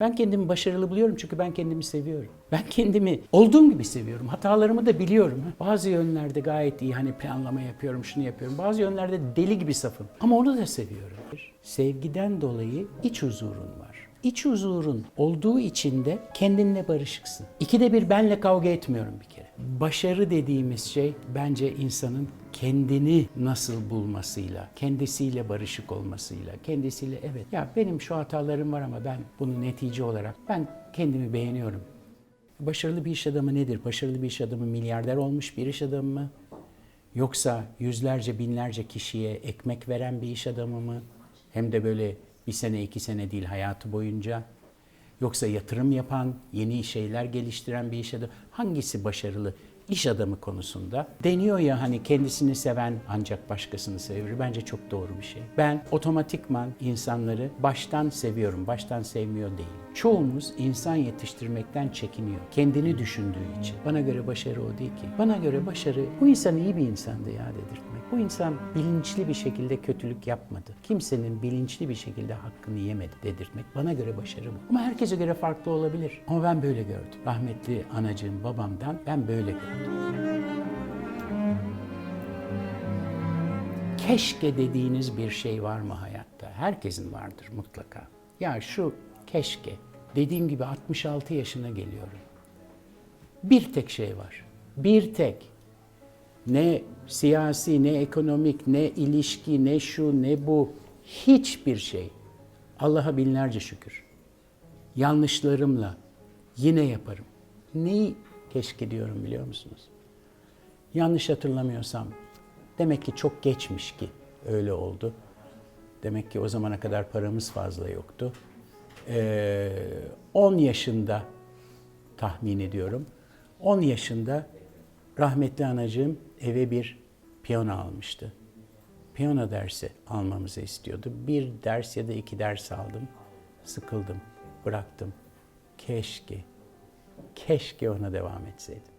Ben kendimi başarılı buluyorum çünkü ben kendimi seviyorum. Ben kendimi olduğum gibi seviyorum. Hatalarımı da biliyorum. Bazı yönlerde gayet iyi hani planlama yapıyorum, şunu yapıyorum. Bazı yönlerde deli gibi safım. Ama onu da seviyorum. Sevgiden dolayı iç huzurun var. İç huzurun olduğu için de kendinle barışıksın. İkide bir benle kavga etmiyorum bir kere. Başarı dediğimiz şey bence insanın kendini nasıl bulmasıyla, kendisiyle barışık olmasıyla, kendisiyle evet ya benim şu hatalarım var ama ben bunu netice olarak ben kendimi beğeniyorum. Başarılı bir iş adamı nedir? Başarılı bir iş adamı milyarder olmuş bir iş adamı mı? Yoksa yüzlerce binlerce kişiye ekmek veren bir iş adamı mı? Hem de böyle bir sene iki sene değil hayatı boyunca. Yoksa yatırım yapan, yeni şeyler geliştiren bir iş adamı. Hangisi başarılı? İş adamı konusunda deniyor ya hani kendisini seven ancak başkasını sever. Bence çok doğru bir şey. Ben otomatikman insanları baştan seviyorum, baştan sevmiyor değil. Çoğumuz insan yetiştirmekten çekiniyor. Kendini düşündüğü için. Bana göre başarı o değil ki. Bana göre başarı bu insan iyi bir insandı ya dedirtmek. Bu insan bilinçli bir şekilde kötülük yapmadı. Kimsenin bilinçli bir şekilde hakkını yemedi dedirtmek. Bana göre başarı bu. Ama herkese göre farklı olabilir. Ama ben böyle gördüm. Rahmetli anacığım babamdan ben böyle gördüm. Keşke dediğiniz bir şey var mı hayatta? Herkesin vardır mutlaka. Ya şu keşke. Dediğim gibi 66 yaşına geliyorum. Bir tek şey var. Bir tek. Ne siyasi, ne ekonomik, ne ilişki, ne şu, ne bu. Hiçbir şey. Allah'a binlerce şükür. Yanlışlarımla yine yaparım. Neyi keşke diyorum biliyor musunuz? Yanlış hatırlamıyorsam demek ki çok geçmiş ki öyle oldu. Demek ki o zamana kadar paramız fazla yoktu. Ee, 10 yaşında tahmin ediyorum. 10 yaşında rahmetli anacığım eve bir piyano almıştı. Piyano dersi almamızı istiyordu. Bir ders ya da iki ders aldım. Sıkıldım, bıraktım. Keşke, keşke ona devam etseydim.